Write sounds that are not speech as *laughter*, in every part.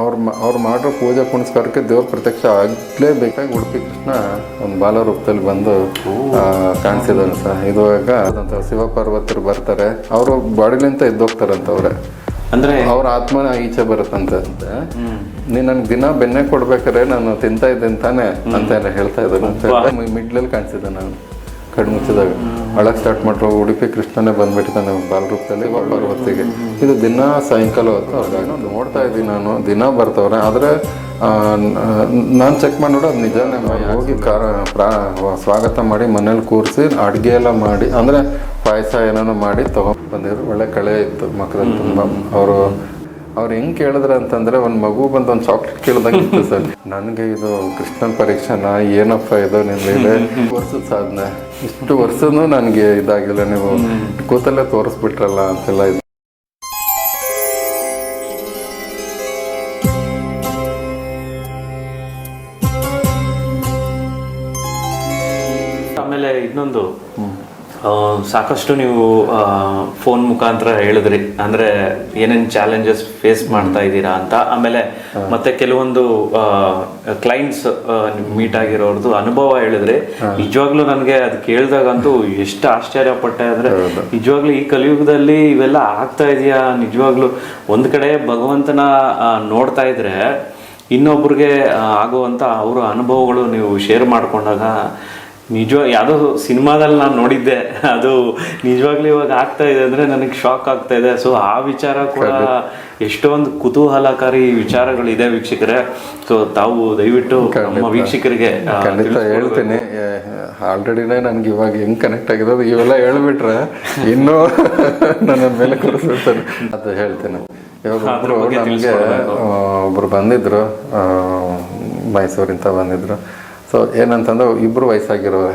ಅವ್ರು ಅವ್ರು ಮಾಡಿರೋ ಪೂಜೆ ಪುನಸ್ಕಾರಕ್ಕೆ ದೇವ್ರ ಪ್ರತ್ಯಕ್ಷ ಆಗಲೇಬೇಕಾಗಿ ಉಡುಪಿ ಕೃಷ್ಣ ಒಂದು ಬಾಲ ರೂಪದಲ್ಲಿ ಬಂದು ಕಾಣಿಸಿದಾನೆ ಸರ್. ಇದು ಇವಾಗ ಅದಂತ ಶಿವ ಪಾರ್ವತರು ಬರ್ತಾರೆ. ಅವರು ಬಾಡಿಲಿಂತ ಎದ್ದೋಗ್ತಾರಂತ ಅವ್ರೆ ಅಂದ್ರೆ ಅವ್ರ ಆತ್ಮನ ಈಚೆ ಬರುತ್ತಂತೆ. ನೀನ್ ನನ್ಗೆ ದಿನ ಬೆನ್ನೆ ಕೊಡ್ಬೇಕಾದ್ರೆ ನಾನು ತಿಂತಾ ಇದ್ದೆ ತಾನೆ ಅಂತ ಎಲ್ಲ ಹೇಳ್ತಾ ಇದ್ದಾರೆ ಮಿಡ್ಲಲ್ಲಿ ಕಾಣಿಸಿದೆ ನಾನು ಕಣ್ಣು ಮುಚ್ಚಿದಾಗ. ಅಳಕ್ಕೆ ಸ್ಟಾರ್ಟ್ ಮಾಡ್ರು, ಉಡುಪಿ ಕೃಷ್ಣನೇ ಬಂದ್ಬಿಟ್ಟಿದ್ದಾನೆ ಬಾಲರೂಪದಲ್ಲಿ ಹೊತ್ತಿಗೆ ಇದು ದಿನ ಸಾಯಂಕಾಲ ಹೊತ್ತು ಅವ್ರಿಗೆ ನೋಡ್ತಾ ಇದ್ದೀನಿ ನಾನು, ದಿನ ಬರ್ತವ್ರೆ. ಆದರೆ ನಾನು ಚೆಕ್ ಮಾಡಿ ನೋಡು ಅದು ನಿಜಾನೇ ಹೋಗಿ ಕಾರ ಪ್ರಾ, ಸ್ವಾಗತ ಮಾಡಿ ಮನೇಲಿ ಕೂರಿಸಿ, ಅಡುಗೆ ಎಲ್ಲ ಮಾಡಿ, ಅಂದರೆ ಪಾಯಸ ಏನೇನೋ ಮಾಡಿ ತಗೊಂಡು ಬಂದಿದ್ರು. ಒಳ್ಳೆ ಕಳೆ ಇತ್ತು ಮಕ್ಕಳಲ್ಲಿ ತುಂಬ. ಅವರು ಅವ್ರು ಹೆಂಗ್ ಕೇಳಿದ್ರೆ ಅಂತಂದ್ರೆ ಒಂದ್ ಮಗು ಬಂದು ಒಂದು ಚಾಕ್ಲೇಟ್ ಕೇಳ್ದಂಗೆ ಇತ್ತು ಸರ್. ನನಗೆ ಇದು ಕೃಷ್ಣನ್ ಪರೀಕ್ಷೆನ ಏನಪ್ಪ ಇದು ನಿನ್ಮೇಲೆ ವರ್ಷದ ಸಾಧನೆ. ಇಷ್ಟು ವರ್ಷನೂ ನನಗೆ ಇದಾಗಿಲ್ಲ ನೀವು. ಕೂತಲ್ಲೇ ತೋರಿಸ್ಬಿಟ್ರಲ್ಲ ಅಂತೆಲ್ಲ ಇದು ಸಾಕಷ್ಟು ನೀವು ಫೋನ್ ಮುಖಾಂತರ ಹೇಳಿದ್ರಿ. ಅಂದ್ರೆ ಏನೇನು ಚಾಲೆಂಜಸ್ ಫೇಸ್ ಮಾಡ್ತಾ ಇದ್ದೀರಾ ಅಂತ. ಆಮೇಲೆ ಮತ್ತೆ ಕೆಲವೊಂದು ಕ್ಲೈಂಟ್ಸ್ ಮೀಟ್ ಆಗಿರೋರ್ದು ಅನುಭವ ಹೇಳಿದ್ರಿ. ನಿಜವಾಗ್ಲೂ ನನಗೆ ಅದು ಕೇಳಿದಾಗಂತೂ ಎಷ್ಟು ಆಶ್ಚರ್ಯ ಪಟ್ಟೆ ಅಂದ್ರೆ ನಿಜವಾಗ್ಲೂ ಈ ಕಲಿಯುಗದಲ್ಲಿ ಇವೆಲ್ಲ ಆಗ್ತಾ ಇದೆಯಾ? ನಿಜವಾಗ್ಲೂ ಒಂದ್ ಕಡೆ ಭಗವಂತನ ನೋಡ್ತಾ ಇದ್ರೆ ಇನ್ನೊಬ್ರಿಗೆ ಆಗುವಂತ ಅವರ ಅನುಭವಗಳು ನೀವು ಶೇರ್ ಮಾಡ್ಕೊಂಡಾಗ ನಿಜ ಯಾವುದೋ ಸಿನಿಮಾದಲ್ಲಿ ನಾನು ನೋಡಿದ್ದೆ. ಅದು ನಿಜವಾಗ್ಲೂ ಇವಾಗ ಆಗ್ತಾ ಇದೆ ಅಂದ್ರೆ ನನಗೆ ಶಾಕ್ ಆಗ್ತಾ ಇದೆ. ಸೊ ಆ ವಿಚಾರ ಕೂಡ ಎಷ್ಟೊಂದು ಕುತೂಹಲಕಾರಿ ವಿಚಾರಗಳಿದೆ ವೀಕ್ಷಕರೇ. ಸೊ ತಾವು ದಯವಿಟ್ಟು ನಮ್ಮ ವೀಕ್ಷಕರಿಗೆ ಖಂಡಿತ ಹೇಳ್ತೇನೆ. ಆಲ್ರೆಡಿನೇ ನನಗೆ ಇವಾಗ ಹೆಂಗೆ ಕನೆಕ್ಟ್ ಆಗಿರೋದು ಇವೆಲ್ಲ ಹೇಳ್ಬಿಟ್ರೆ ಇನ್ನೂ *laughs* ನನ್ನ ಮೇಲೆ ಕೂರಿಸ್ಬಿಡ್ತಾರೆ ಅದು ಹೇಳ್ತೇನೆ. ಇವಾಗ ಒಬ್ಬರು ನಮಗೆ ಒಬ್ರು ಬಂದಿದ್ರು ಆ, ಮೈಸೂರಿಂದ ಬಂದಿದ್ರು. ಸೊ ಏನಂತಂದ್ರೆ ಇಬ್ಬರು ವಯಸ್ಸಾಗಿರೋರೆ.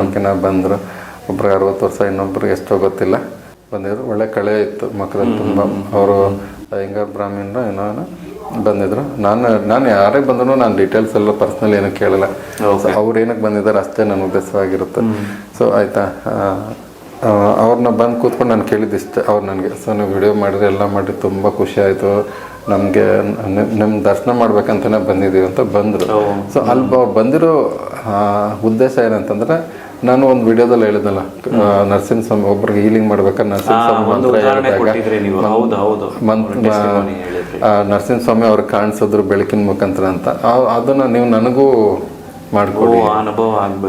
ಓಕೆನಾ ಬಂದ್ರು. ಒಬ್ರಿಗೆ ಅರವತ್ತು ವರ್ಷ ಇನ್ನೊಬ್ರಿಗೆ ಎಷ್ಟೋ ಗೊತ್ತಿಲ್ಲ. ಬಂದಿದ್ರು. ಒಳ್ಳೆ ಕಳೆ ಇತ್ತು ಮಕ್ಕಳಲ್ಲಿ ತುಂಬ. ಅವರು ಅಯ್ಯಂಗಾರ್ ಬ್ರಾಹ್ಮಣರು ಏನೋ ಬಂದಿದ್ರು. ನಾನು ನಾನು ಯಾರೇ ಬಂದ್ರು ನಾನು ಡೀಟೇಲ್ಸ್ ಎಲ್ಲ ಪರ್ಸ್ನಲ್ ಏನು ಕೇಳಲ್ಲ. ಅವ್ರು ಏನಕ್ಕೆ ಬಂದಿದ್ದಾರೆ ಅಷ್ಟೇ ನನ್ನ ಉದ್ದೇಶವಾಗಿರುತ್ತೆ. ಸೊ ಆಯ್ತಾ? ಅವ್ರನ್ನ ಬಂದು ಕೂತ್ಕೊಂಡು ನಾನು ಕೇಳಿದ್ದು ಇಷ್ಟೇ. ಅವ್ರು ನನಗೆ ಸೊ ನೀವು ವಿಡಿಯೋ ಮಾಡಿದ್ರೆ ಎಲ್ಲ ಮಾಡಿ ತುಂಬ ಖುಷಿ ಆಯಿತು. ನಮಗೆ ನಿಮ್ಮ ದರ್ಶನ ಮಾಡ್ಬೇಕಂತಲೇ ಬಂದಿದ್ದೀವಿ ಅಂತ ಬಂದರು. ಸೊ ಅಲ್ಲಿ ಬಂದಿರೋ ಉದ್ದೇಶ ಏನಂತಂದ್ರೆ ನಾನು ಒಂದು ವಿಡಿಯೋದಲ್ಲಿ ಹೇಳಿದ್ನಲ್ಲ ನರ್ಸಿಂಹ ಸ್ವಾಮಿ ಒಬ್ರಿಗೆ ಹೀಲಿಂಗ್ ಮಾಡ್ಬೇಕಾದ್ರೆ ನರ್ಸಿಂಗ್ ನರಸಿಂಹ ಸ್ವಾಮಿ ಅವ್ರು ಕಾಣಿಸಿದ್ರು ಬೆಳಕಿನ ಮುಖಾಂತರ ಅಂತ. ಅದನ್ನ ನೀವು ನನಗೂ ಮಾಡ್ಕೊಡಿ.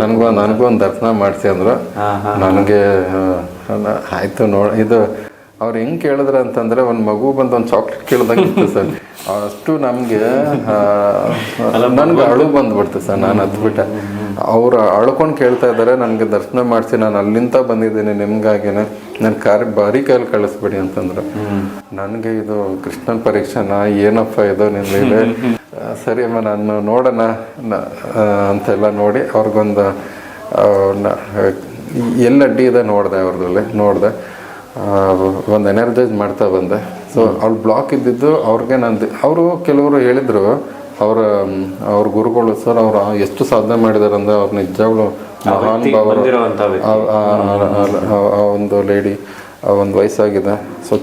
ನನಗೂ ನನಗೂ ಒಂದು ದರ್ಶನ ಮಾಡಿಸಿ ಅಂದ್ರೆ. ನನಗೆ ಆಯ್ತು ನೋಡ ಇದು ಅವ್ರು ಹೆಂಗೆ ಕೇಳಿದ್ರ ಅಂತಂದ್ರೆ ಒಂದು ಮಗು ಬಂದು ಒಂದು ಚಾಕ್ಲೇಟ್ ಕೇಳ್ದಂಗೆ ಇತ್ತು ಸರ್. ಅಷ್ಟು ನಮಗೆ ನನ್ಗೆ ಅಳು ಬಂದ್ಬಿಡ್ತು ಸರ್ ನಾನು ಅದ್ಬಿಟ್ಟೆ. ಅವ್ರು ಅಳ್ಕೊಂಡು ಕೇಳ್ತಾ ಇದ್ದಾರೆ ನನಗೆ ದರ್ಶನ ಮಾಡಿಸಿ ನಾನು ಅಲ್ಲಿಂದ ಬಂದಿದ್ದೀನಿ ನಿಮ್ಗಾಗಿನೇ. ನನ್ನ ಕಾರ್ ಬಾರಿ ಕೈಯಲ್ಲಿ ಕಳಿಸ್ಬಿಡಿ ಅಂತಂದ್ರು. ನನಗೆ ಇದು ಕೃಷ್ಣನ್ ಪರೀಕ್ಷೆನಾ ಏನಪ್ಪ ಇದು ನಿಮ್ಮ ಮೇಲೆ? ಸರಿ ಅಮ್ಮ ನಾನು ನೋಡೋಣ ಅಂತೆಲ್ಲ ನೋಡಿ ಅವ್ರಿಗೊಂದು ಎಲ್ಲಿ ಅಡ್ಡಿ ಇದೆ ನೋಡಿದೆ ಅವ್ರದ್ರಲ್ಲಿ ನೋಡಿದೆ. ಒಂದು ಎನರ್ಜೈಸ್ ಮಾಡ್ತಾ ಬಂದೆ. ಸೊ ಅವ್ಳು ಬ್ಲಾಕ್ ಇದ್ದಿದ್ದು ಅವ್ರಿಗೆ ನಾನು ಅವರು ಕೆಲವರು ಹೇಳಿದರು ಅವರ ಅವ್ರ ಗುರುಗಳು ಸರ್ ಅವ್ರು ಎಷ್ಟು ಸಾಧನೆ ಮಾಡಿದಾರೆ ಅಂದರೆ ಅವ್ರ ನಿಜವಾಗ್ಲು ಮಹಾನ್ ಆ- ಒಂದು ಲೇಡಿ ಆ ಒಂದು ವಯಸ್ಸಾಗಿದೆ. ಸೊ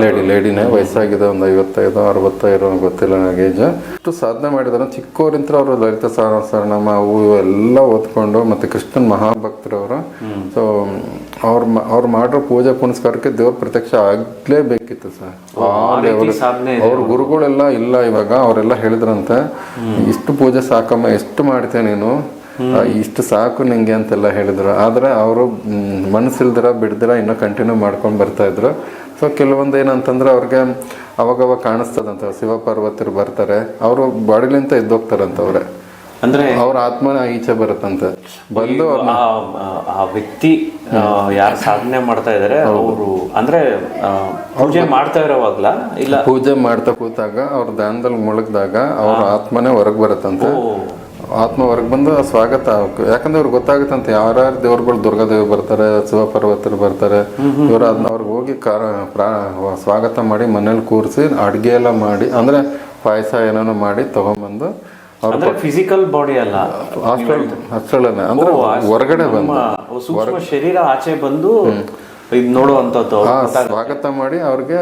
ಲೇಡಿ ಲೇಡಿನೇ ವಯಸ್ಸಾಗಿದೆ ಒಂದು ಐವತ್ತೈದು ಅರವತ್ತೈದು ಗೊತ್ತಿಲ್ಲ ನನಗೆ ಏಜ್ ಅಷ್ಟು ಸಾಧನೆ ಮಾಡಿದಾರೆ ಚಿಕ್ಕವರಿಂತ ಅವರು ಲಲಿತ ಸಹಸ್ರನಾಮ ಅವು ಇವು ಎಲ್ಲ ಓದ್ಕೊಂಡು ಮತ್ತೆ ಕೃಷ್ಣನ್ ಮಹಾಭಕ್ತರವರು. ಸೊ ಅವ್ರ ಅವ್ರು ಮಾಡೋ ಪೂಜೆ ಪುನಸ್ಕಾರಕ್ಕೆ ದೇವ್ರ ಪ್ರತ್ಯಕ್ಷ ಆಗ್ಲೇಬೇಕಿತ್ತು ಸರ್. ಅವ್ರ ಗುರುಗಳೆಲ್ಲ ಇಲ್ಲ ಇವಾಗ ಅವರೆಲ್ಲ ಹೇಳಿದ್ರಂತೆ ಇಷ್ಟು ಪೂಜೆ ಸಾಕಮ್ಮ ಎಷ್ಟು ಮಾಡ್ತೀಯ ನೀನು? ಇಷ್ಟು ಸಾಕು ನಿಂಗೆ ಅಂತೆಲ್ಲ ಹೇಳಿದ್ರು. ಆದ್ರೆ ಅವರು ಮನಸ್ಸಿಲ್ದಿರ ಬಿಡ್ದಿರ ಇನ್ನೂ ಕಂಟಿನ್ಯೂ ಮಾಡ್ಕೊಂಡು ಬರ್ತಾ ಇದ್ರು. ಸೊ ಕೆಲವೊಂದು ಏನಂತಂದ್ರೆ ಅವ್ರಿಗೆ ಅವಾಗವಾಗ ಕಾಣಿಸ್ತದಂತ ಶಿವ ಪಾರ್ವತಿರು ಬರ್ತಾರೆ. ಅವರು ಬಾಡಿಲಿಂತ ಎದ್ದೋಗ್ತಾರಂತ ಅವ್ರೆ. ಅಂದ್ರೆ ಅವ್ರ ಆತ್ಮನ ಈಚೆ ಬರುತ್ತಂತೆ. ಬಂದು ಆ ವ್ಯಕ್ತಿ ಯಾರು ಸಾಧನೆ ಮಾಡ್ತಾ ಇದಾರೆ ಅವರು ಅಂದ್ರೆ ಪೂಜೆ ಮಾಡ್ತಾ ಇರೋವಾಗ್ಲ? ಇಲ್ಲ? ಪೂಜೆ ಮಾಡ್ತಾ ಕೂತಾಗ ಅವ್ರ ದಾನದಲ್ಲಿ ಮುಳುಗ್ದಾಗ ಅವ್ರ ಆತ್ಮನೇ ಹೊರಗೆ ಬರುತ್ತಂತೆ. ಆತ್ಮ ಹೊರಗೆ ಬಂದು ಸ್ವಾಗತ ಯಾಕಂದ್ರೆ ಅವ್ರಿಗೆ ಗೊತ್ತಾಗುತ್ತಂತೆ ಯಾರ್ಯಾರು ದೇವ್ರುಗಳು ದುರ್ಗಾದೇವಿ ಬರ್ತಾರೆ ಶಿವಪರ್ವತರು ಬರ್ತಾರೆ. ಇವರು ಅದನ್ನ ಅವ್ರಿಗೆ ಹೋಗಿ ಸ್ವಾಗತ ಮಾಡಿ ಮನೇಲಿ ಕೂರಿಸಿ ಅಡುಗೆ ಎಲ್ಲ ಮಾಡಿ ಅಂದ್ರೆ ಪಾಯಸ ಏನೇನೋ ಮಾಡಿ ತಗೊಂಬಂದು ಅವ್ರ ಅಂದ್ರೆ ಫಿಸಿಕಲ್ ಬಾಡಿ ಅಲ್ಲ. ಹಾಸ್ಟೆಲ್ ಹಾಸ್ಟೆಲ್ ಅಂದ್ರೆ ಹೊರಗಡೆ ಬಂದು. ಶರೀರ ಆಚೆ ಬಂದು ಇದು ನೋಡುವಂಥದ್ದು ಸ್ವಾಗತ ಮಾಡಿ ಅವ್ರಿಗೆ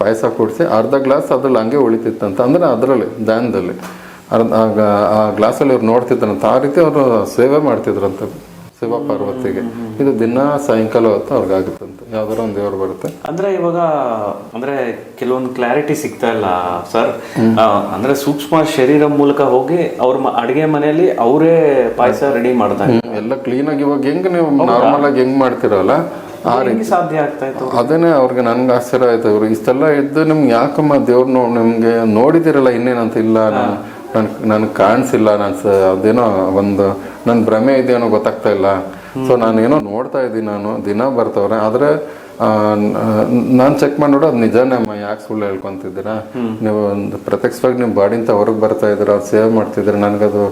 ಪಾಯಸ ಕೊಡಿಸಿ ಅರ್ಧ ಗ್ಲಾಸ್ ಅದ್ರಲ್ಲಿ ಹಂಗೆ ಉಳಿತಿತ್ತಂತ. ಅಂದ್ರೆ ಅದರಲ್ಲಿ ಧ್ಯಾನದಲ್ಲಿ. ಅರ್ಧ ಆ ಗ್ಲಾಸಲ್ಲಿ ಅವ್ರು ನೋಡ್ತಿದ್ರಂತ ಆ ರೀತಿ ಅವರು ಸೇವೆ ಮಾಡ್ತಿದ್ರಂತ. ಶಿವ ಪಾರ್ವತಿಗೆ. ಇದು ದಿನ ಸಾಯಂಕಾಲ ಹೊತ್ತು ಅವ್ರಿಗೆ ಆಗುತ್ತಂತೆ ಯಾವ್ದಾರ ಒಂದು ದೇವ್ರು ಬರುತ್ತೆ. ಅಂದ್ರೆ ಇವಾಗ ಅಂದ್ರೆ ಕೆಲವೊಂದು ಕ್ಲಾರಿಟಿ ಸಿಗ್ತಾ ಇಲ್ಲ ಸರ್ ಅಂದ್ರೆ ಸೂಕ್ಷ್ಮ ಶರೀರ ಮೂಲಕ ಹೋಗಿ ಅವ್ರ ಅಡಿಗೆ ಮನೆಯಲ್ಲಿ ಅವರೇ ಪಾಯಸ ರೆಡಿ ಮಾಡ್ತಾರೆ. ಎಲ್ಲ ಕ್ಲೀನ್ ಆಗಿ ಇವಾಗ ಹೆಂಗ್ ನೀವು ನಾರ್ಮಲ್ ಆಗಿ ಹೆಂಗ್ ಮಾಡ್ತಿರಲ್ಲ? ಆ ಸಾಧ್ಯ ಆಗ್ತಾ ಇತ್ತು? ಅದೇನೆ ಅವ್ರಿಗೆ ನನ್ಗೆ ಆಶ್ಚರ್ಯ ಆಯ್ತು. ಇವ್ರು ಇಷ್ಟೆಲ್ಲ ಇದ್ದು ನಿಮ್ಗೆ ಯಾಕಮ್ಮ ದೇವ್ರು ನೋಡಿ ನಿಮ್ಗೆ ನೋಡಿದಿರಲ್ಲ ಇನ್ನೇನಂತ ಇಲ್ಲ ನಾನು ನನ್ ನನ್ ಕಾಣಿಸಿಲ್ಲ, ನಾನು ಅದೇನೋ ಒಂದು ನನ್ನ ಭ್ರಮೆ ಇದೆಯೇನೋ ಗೊತ್ತಾಗ್ತಾ ಇಲ್ಲ. ಸೊ ನಾನೇನೋ ನೋಡ್ತಾ ಇದ್ದೀನಿ ನಾನು, ದಿನ ಬರ್ತವ್ರೆ, ಆದ್ರೆ ನಾನು ಚೆಕ್ ಮಾಡಿ ಅದು ನಿಜಾನೇ ಅಮ್ಮ, ಯಾಕೆ ಸುಳ್ಳು ಹೇಳ್ಕೊಂತಿದ್ದೀರಾ? ನೀವು ಒಂದು ಪ್ರತ್ಯಕ್ಷವಾಗಿ ನಿಮ್ಮ ಬಾಡಿಂತ ಹೊರಗೆ ಬರ್ತಾ ಇದ್ದೀರಾ, ಅವ್ರು ಸೇವ್ ಮಾಡ್ತಿದ್ದೀರಾ, ನನಗದು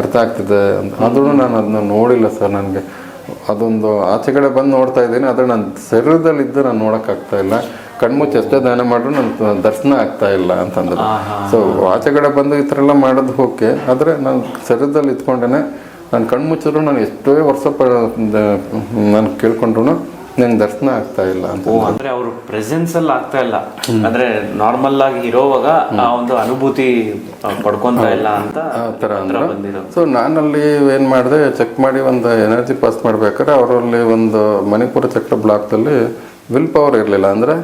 ಅರ್ಥ ಆಗ್ತಿದೆ ಆದ್ರೂ ನಾನು ಅದನ್ನ ನೋಡಿಲ್ಲ ಸರ್ ನನಗೆ. ಅದೊಂದು ಆಚೆ ಕಡೆ ಬಂದು ನೋಡ್ತಾ ಇದ್ದೀನಿ, ಆದ್ರೆ ನನ್ನ ಶರೀರದಲ್ಲಿ ಇದ್ದು ನಾನು ನೋಡಕ್ ಆಗ್ತಾ ಇಲ್ಲ. ಕಣ್ಮುಚ್ಚಿ ಎಷ್ಟೇ ದಾನ ಮಾಡ್ರು ನನ್ನ ದರ್ಶನ ಆಗ್ತಾ ಇಲ್ಲ ಅಂತಂದ್ರು. ಸೊ ಆಚೆಗಡೆ ಬಂದು ಈ ಥರ ಎಲ್ಲ ಮಾಡೋದು ಓಕೆ ಆದ್ರೆ ನಾನು ಶರೀರದಲ್ಲಿ ಇತ್ಕೊಂಡೇನೆ ನಾನು ಕಣ್ಮುಚ್ಚಿದ್ರು ನಾನು ಎಷ್ಟೇ ವರ್ಷ ಪ ನಾನು ಕೇಳ್ಕೊಂಡ್ರು ನಂಗೆ ದರ್ಶನ ಆಗ್ತಾ ಇಲ್ಲ ಅಂತ ಅಂದ್ರೆ ಅವ್ರ ಪ್ರೆಸೆನ್ಸ್ ಅಲ್ಲಿ ಆಗ್ತಾ ಇಲ್ಲ. ಅಂದ್ರೆ ನಾರ್ಮಲ್ ಆಗಿ ಇರೋವಾಗ ಆ ಒಂದು ಅನುಭೂತಿ ಪಡ್ಕೊಂತ ಇಲ್ಲ ಅಂತ ಆ ಥರ ಅಂದ್ರೆ. ಸೊ ನಾನಲ್ಲಿ ಏನ್ ಮಾಡಿದೆ ಚೆಕ್ ಮಾಡಿ ಒಂದು ಎನರ್ಜಿ ಪಾಸ್ ಮಾಡ್ಬೇಕಾದ್ರೆ ಅವರಲ್ಲಿ ಒಂದು ಮಣಿಪುರ ಚಕ್ರ ಬ್ಲಾಕ್ದಲ್ಲಿ ವಿಲ್ ಪವರ್ ಇರಲಿಲ್ಲ ಅಂದರೆ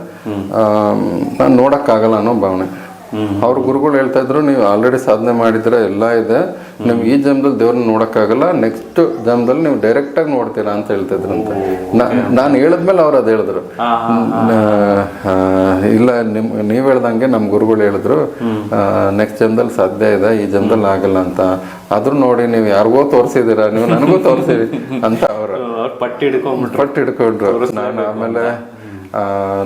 ನಾನು ನೋಡೋಕ್ಕಾಗಲ್ಲ ಅನ್ನೋ ಭಾವನೆ. ಅವ್ರ ಗುರುಗಳು ಹೇಳ್ತಾ ಇದ್ರು ನೀವು ಆಲ್ರೆಡಿ ಸಾಧನೆ ಮಾಡಿದ್ರೆ ಎಲ್ಲ ಇದೆ. ನೀವು ಈ ಜನ್ಮದಲ್ಲಿ ದೇವ್ರನ್ನ ನೋಡೋಕ್ಕಾಗಲ್ಲ. ನೆಕ್ಸ್ಟ್ ಜನ್ಮದಲ್ಲಿ ನೀವು ಡೈರೆಕ್ಟಾಗಿ ನೋಡ್ತೀರಾ ಅಂತ ಹೇಳ್ತಾ ಅಂತ. ನಾನು ಹೇಳಿದ್ಮೇಲೆ ಅವ್ರು ಅದು ಹೇಳಿದ್ರು. ಇಲ್ಲ ನಿಮ್ ನೀವು ಹೇಳ್ದಂಗೆ ನಮ್ಮ ಗುರುಗಳು ಹೇಳಿದ್ರು ನೆಕ್ಸ್ಟ್ ಜನ್ಮದಲ್ಲಿ ಸಾಧ್ಯ ಇದೆ ಈ ಜನ್ಮದಲ್ಲಿ ಆಗಲ್ಲ ಅಂತ. ಆದ್ರೂ ನೋಡಿ ನೀವು ಯಾರಿಗೋ ತೋರಿಸಿದೀರ ನೀವು ನನಗೂ ತೋರಿಸಿರಿ *laughs* ಅಂತ ಅವರು. ಅವ್ರು ಪಟ್ಟಿ ಹಿಡ್ಕೊಂಡ್ಬಿಟ್ರು. ಪಟ್ಟಿ ಹಿಡ್ಕೊಂಡ್ರು. ನಾನು ಆಮೇಲೆ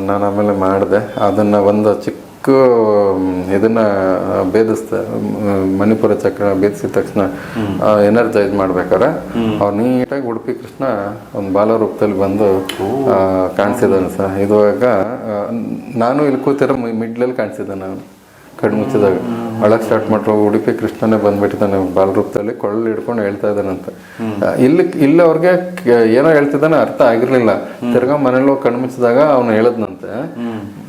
ನಾನು ಆಮೇಲೆ ಮಾಡಿದೆ. ಅದನ್ನ ಒಂದು ಚಿಕ್ಕ ಇದನ್ನು ಭೇದಿಸ್ದೆ. ಮಣಿಪುರ ಚಕ್ರ ಭೇದಿಸಿದ ತಕ್ಷಣ ಎನರ್ಜೈಸ್ ಮಾಡ್ಬೇಕಾರೆ ಅವ್ರು ನೀಟಾಗಿ ಉಡುಪಿ ಕೃಷ್ಣ ಒಂದು ಬಾಲ ರೂಪದಲ್ಲಿ ಬಂದು ಕಾಣಿಸಿದ್ದಾನೆ ಸರ್. ಇದುವಾಗ ನಾನು ಇಲ್ಲಿ ಕೂತಿರೋ ಮಿಡ್ಲಲ್ಲಿ ಕಾಣಿಸಿದ್ದೆ ನಾನು. ಕಣ್ಣು ಮುಚ್ಚಿದಾಗ. ಅಳಕ್ ಸ್ಟಾರ್ಟ್ ಮಾಡ್ರು ಉಡುಪಿ ಕೃಷ್ಣನೇ ಬಂದ್ಬಿಟ್ಟಿದ್ದಾನೆ ಬಾಲರೂಪದಲ್ಲಿ ಕೊಳ್ಳ ಹಿಡ್ಕೊಂಡು ಹೇಳ್ತಾ ಇದ್ದಾನಂತೆ ಇಲ್ಲಿ ಇಲ್ಲಿ ಅವ್ರಿಗೆ ಏನೋ ಹೇಳ್ತಿದ್ದಾನೆ ಅರ್ಥ ಆಗಿರ್ಲಿಲ್ಲ. ತಿರ್ಗಾ ಮನೇಲಿ ಹೋಗಿ ಕಣ್ಣು ಮುಚ್ಚಿದಾಗ ಅವ್ನು ಹೇಳದ್ನಂತೆ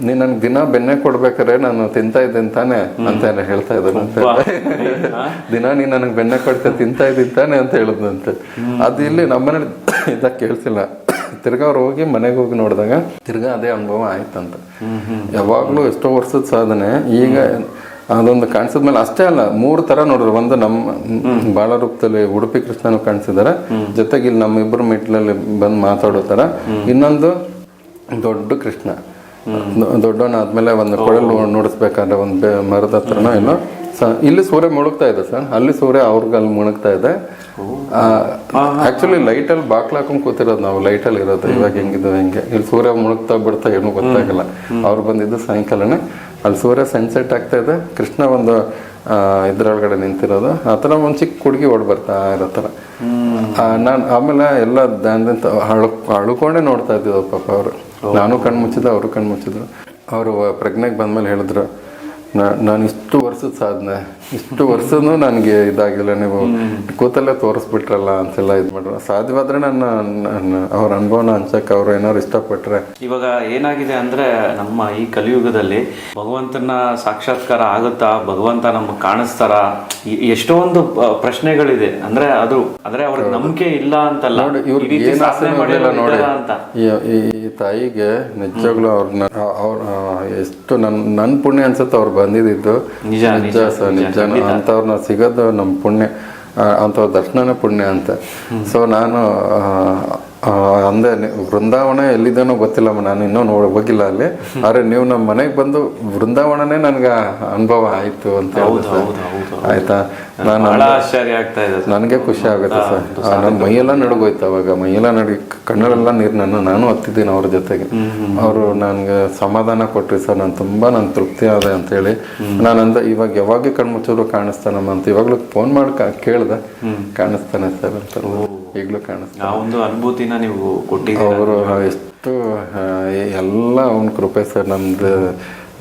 ನೀನ್ ನನ್ಗೆ ದಿನ ಬೆನ್ನೆ ಕೊಡ್ಬೇಕಾರೆ ನಾನು ತಿಂತಾ ಇದ್ದೀನಿ ತಾನೆ ಅಂತ ಹೇಳ್ತಾ ಇದ್ದಾನಂತೆ ದಿನ ನೀನ್ ನನಗೆ ಬೆನ್ನೆ ಕೊಡ್ತಾ ತಿಂತಾ ಇದ್ದೀನಿ ತಾನೆ ಅಂತ ಹೇಳದ್ನಂತೆ. ಅದು ಇಲ್ಲಿ ನಮ್ಮನೇಲಿ *coughs* ಇದಾಗ ಕೇಳಿಸಿಲ್ಲ. ತಿರ್ಗಾ ಅವ್ರು ಹೋಗಿ ಮನೆಗೆ ಹೋಗಿ ನೋಡಿದಾಗ ತಿರ್ಗಾ ಅದೇ ಅನುಭವ ಆಯ್ತಂತ. ಯಾವಾಗ್ಲೂ ಎಷ್ಟೋ ವರ್ಷದ ಸಾಧನೆ, ಈಗ ಅದೊಂದು ಕಾಣಿಸಿದ್ಮೇಲೆ ಅಷ್ಟೇ ಅಲ್ಲ, ಮೂರು ತರ ನೋಡಿದ್ರು. ಒಂದು ನಮ್ಮ ಬಾಳ ರೂಪದಲ್ಲಿ ಉಡುಪಿ ಕೃಷ್ಣನು ಕಾಣಿಸಿದಾರೆ. ಜೊತೆಗೆ ಇಲ್ಲಿ ನಮ್ಮ ಇಬ್ಬರು ಮೆಟ್ಲಲ್ಲಿ ಬಂದು ಮಾತಾಡೋ ತರ. ಇನ್ನೊಂದು ದೊಡ್ಡ ಕೃಷ್ಣ. ದೊಡ್ಡವನಾದ್ಮೇಲೆ ಒಂದು ಕೊಳಲು ನುಡಿಸ್ಬೇಕಾದ್ರೆ ಒಂದು ಮರದ ಹತ್ರನೋ ಏನೋ. ಇಲ್ಲಿ ಸೂರ್ಯ ಮುಳುಗ್ತಾ ಇದೆ ಸರ್. ಅಲ್ಲಿ ಸೂರ್ಯ ಅವ್ರಿಗೆ ಅಲ್ಲಿ ಮುಳುಗ್ತಾ ಇದೆ. ಆಕ್ಚುಲಿ ಲೈಟ್ ಅಲ್ಲಿ ಬಾಕ್ಲ ಹಾಕೊಂಡ್ ಕೂತಿರೋದು ನಾವು ಲೈಟ್ ಅಲ್ಲಿ ಇರೋದು. ಇವಾಗ ಹೆಂಗಿದ್ದು ಹೆಂಗೆ. ಇಲ್ಲಿ ಸೂರ್ಯ ಮುಳುಗ್ತಾ ಬಿಡ್ತಾ ಏನೂ ಗೊತ್ತಾಗಲ್ಲ. ಅವ್ರು ಬಂದಿದ್ದು ಸಾಯಂಕಾಲನೇ. ಅಲ್ಲಿ ಸೂರ್ಯ ಸನ್ಸೆಟ್ ಆಗ್ತಾ ಇದೆ. ಕೃಷ್ಣ ಒಂದು ಇದ್ರೊಳಗಡೆ ನಿಂತಿರೋದು. ಆ ಥರ ಒಂದು ಚಿಕ್ಕ ಹುಡುಗಿ ಓಡ್ ಬರ್ತಾ ಇರೋ ಥರ. ನಾನು ಆಮೇಲೆ ಎಲ್ಲ ದಾನದಿಂದ ಅಳು ಅಳುಕೊಂಡೇ ನೋಡ್ತಾ ಇದ್ದಿದ್ದು ಪಾಪ ಅವರು. ನಾನು ಕಣ್ಣು ಮುಚ್ಚಿದ್ದೆ ಅವರು ಕಣ್ಣು ಮುಚ್ಚಿದ್ರು. ಅವರು ಪ್ರಜ್ಞೆಗೆ ಬಂದ್ಮೇಲೆ ಹೇಳಿದ್ರು ನಾನು ಇಷ್ಟು ವರ್ಷದ ಸಾಧನೆ. ಇಷ್ಟು ವರ್ಷನೂ ನನಗೆ ಇದಾಗಿಲ್ಲ. ನೀವು ಕೂತಲ್ಲೇ ತೋರಿಸ್ಬಿಟ್ರಲ್ಲ ಅಂತೆಲ್ಲ ಇದು ಮಾಡ್ರ ಸಾಧ್ಯವಾದ್ರೆ ನನ್ನ ಅವ್ರ ಅನುಭವನ ಹಂಚಕ್ಕೆ ಅವ್ರು ಏನಾದ್ರು ಇಷ್ಟಪಟ್ರೆ. ಇವಾಗ ಏನಾಗಿದೆ ಅಂದ್ರೆ ನಮ್ಮ ಈ ಕಲಿಯುಗದಲ್ಲಿ ಭಗವಂತನ ಸಾಕ್ಷಾತ್ಕಾರ ಆಗುತ್ತಾ ಭಗವಂತ ನಮ್ಗೆ ಕಾಣಿಸ್ತಾರ? ಎಷ್ಟೋ ಎಷ್ಟೊಂದು ಪ್ರಶ್ನೆಗಳಿದೆ. ಅಂದ್ರೆ ಅದು ಅಂದ್ರೆ ಅವ್ರ ನಂಬಿಕೆ ಇಲ್ಲ ಅಂತಲ್ಲ. ನೋಡಿ ಇವ್ರಿಗೆ ಏನ್ ಆಸೆ ಮಾಡಿಲ್ಲ ನೋಡಿ. ಅಂತ. ಈ ಈ ತಾಯಿಗೆ ನಿಜವಾಗ್ಲೂ ಅವ್ರನ್ನ ಅವ್ರ ಎಷ್ಟು ನನ್ನ ನನ್ನ ಪುಣ್ಯ ಅನ್ಸುತ್ತೆ ಅವ್ರು ಬಂದಿದ್ದು. ನಿಜ, ನಿಜ ಸರ್ ನಿಜ ಅಂತವ್ರನ್ನ ಸಿಗೋದು ನಮ್ಮ ಪುಣ್ಯ ಅಂತ ಅಂಥವ್ರ ದರ್ಶನನೇ ಪುಣ್ಯ ಅಂತ. ಸೊ ನಾನು ಅಂದೆ ವೃಂದಾವನ ಎಲ್ಲಿದೇನೋ ಗೊತ್ತಿಲ್ಲಮ್ಮ ನಾನು ಇನ್ನೂ ನೋಡ ಹೋಗಿಲ್ಲ ಅಲ್ಲಿ. ಆದ್ರೆ ನೀವು ನಮ್ಮ ಮನೆಗೆ ಬಂದು ವೃಂದಾವನನೇ ನನಗೆ ಅನುಭವ ಆಯ್ತು ಅಂತ. ಆಯ್ತಾ? ನಾನು ಆಶ್ಚರ್ಯ ಆಗ್ತಾ ಇದೆ. ನನಗೆ ಖುಷಿ ಆಗುತ್ತೆ ಸರ್. ನನ್ನ ಮೈಯೆಲ್ಲ ನಡುಗೋಯ್ತು ಅವಾಗ. ಮೈಯೆಲ್ಲ ನಡಿ ಕಣ್ಣಲ್ಲೆಲ್ಲ ನೀರು ನನ್ನ ನಾನು ಹತ್ತಿದ್ದೀನಿ ಅವ್ರ ಜೊತೆಗೆ. ಅವರು ನನಗೆ ಸಮಾಧಾನ ಕೊಟ್ರಿ ಸರ್. ನಾನು ತುಂಬಾ ನಾನು ತೃಪ್ತಿ ಆದೆ ಅಂತೇಳಿ ನಾನಂದ ಇವಾಗ ಯಾವಾಗ ಕಣ್ಮುಚ್ಚಿದ್ರು ಕಾಣಿಸ್ತಾನಮ್ಮ ಅಂತ. ಇವಾಗ್ಲೂ ಫೋನ್ ಮಾಡಿ ಕೇಳ್ದೆ. ಕಾಣಿಸ್ತಾನೆ ಸರ್ ಅಂತ. ಈಗಲೂ ಕಾಣಿಸ್ತಾನೆ ಆ ಒಂದು ಅನುಭೂತಿನ ನೀವು ಕೊಟ್ಟಿದ್ದೀರಾ. ಅವರು ಎಷ್ಟು ಎಲ್ಲ ಅವನ ಕೃಪೆ ಸರ್. ನಮ್ದು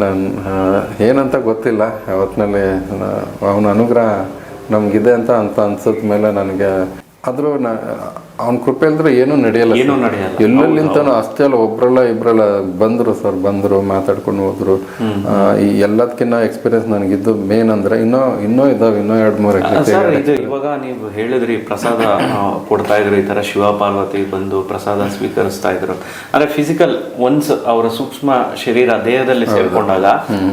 ನಾನು ಏನಂತ ಗೊತ್ತಿಲ್ಲ. ಅವತ್ತಿನಲ್ಲಿ ಅವನ ಅನುಗ್ರಹ ನಮ್ಗಿದೆ ಅಂತ ಅಂತ ಅನ್ಸಿದ ಮೇಲೆ ನನಗೆ ಆದ್ರೂ ಅವನ ಕೃಪೆ ಅಂದ್ರೆ ಏನೂ ನಡೆಯಲ್ಲ ಏನೂ ನಡೆಯಲ್ಲ. ಎಲ್ಲೆಲ್ಲಿಂತನೂ ಅಷ್ಟೇ ಅಲ್ಲ ಒಬ್ರಲ್ಲ ಇಬ್ರಲ್ಲ ಬಂದ್ರು ಸರ್ ಬಂದ್ರು ಮಾತಾಡ್ಕೊಂಡು ಹೋದ್ರು. ಈ ಎಲ್ಲದಕ್ಕಿಂತ ಎಕ್ಸ್ಪೀರಿಯನ್ಸ್ ನನಗಿದ್ದು ಮೇನ್ ಅಂದ್ರೆ ಇನ್ನೂ ಇನ್ನೂ ಇದಾವೆ ಇನ್ನೂ ಎರಡ್ ಮೂರು ಇದು ಇವಾಗ ನೀವು ಹೇಳಿದ್ರಿ ಪ್ರಸಾದ ಕೊಡ್ತಾ ಇದ್ರಿ ಈ ತರ ಶಿವ ಪಾರ್ವತಿ ಬಂದು ಪ್ರಸಾದ ಸ್ವೀಕರಿಸ್ತಾ ಇದ್ರು. ಅಂದ್ರೆ ಫಿಸಿಕಲ್ ಒನ್ಸ್ ಅವರ ಸೂಕ್ಷ್ಮ ಶರೀರ ದೇಹದಲ್ಲಿ ಸೇರ್ಕೊಂಡಾಗ